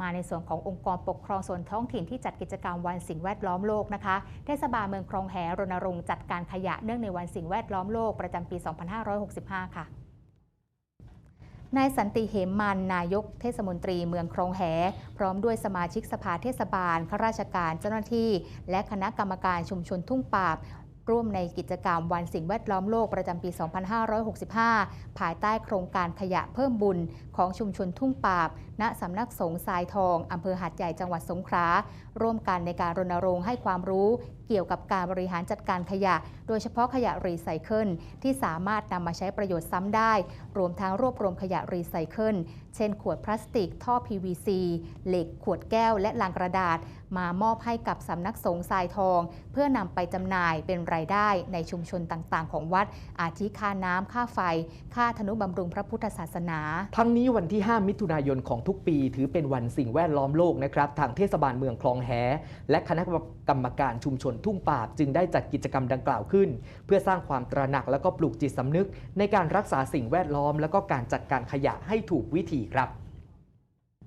มาในส่วนขององค์กรปกครองส่วนท้องถิ่นที่จัดกิจกรรมวันสิ่งแวดล้อมโลกนะคะเทศบาลเมืองคลองแหรณรงค์จัดการขยะเนื่องในวันสิ่งแวดล้อมโลกประจำปี 2565 ค่ะนายสันติเหมมันนายกเทศมนตรีเมืองคลองแห พร้อมด้วยสมาชิกสภาเทศบาลข้าราชการเจ้าหน้าที่ และคณะกรรมการชุมชนทุ่งปาบ ร่วมในกิจกรรมวันสิ่งแวดล้อมโลกประจำปี 2565 ภายใต้โครงการขยะเพิ่มบุญของชุมชนทุ่งปาบ ณ สำนักสงฆ์ทรายทองอำเภอหาดใหญ่จังหวัดสงขลา ร่วมกันในการรณรงค์ให้ความรู้เกี่ยวกับการบริหารจัดการขยะ โดยเฉพาะขยะรีไซเคิลที่สามารถนำมาใช้ประโยชน์ซ้ำได้ รวมทั้งรวบรวมขยะรีไซเคิล เช่น ขวดพลาสติก ท่อ PVC เหล็ก ขวดแก้ว และลังกระดาษ มามอบให้กับสำนักสงฆ์ทรายทอง เพื่อนำไปจำหน่ายเป็นรายายได้ในชุมชนต่างๆ ของวัด อาทิค่าน้ำค่าไฟ ค่าธนุบำรุงพระพุทธศาสนา ทั้งนี้วันที่ 5 มิถุนายนของทุกปีถือเป็นวันสิ่งแวดล้อมโลกนะครับ ทางเทศบาลเมืองคลองแห และคณะกรรมการชุมชนทุ่งปาบ จึงได้จัดกิจกรรมดังกล่าวขึ้น เพื่อสร้างความตระหนักและก็ปลูกจิตสำนึก ในการรักษาสิ่งแวดล้อม และก็การจัดการขยะให้ถูกวิธีครับ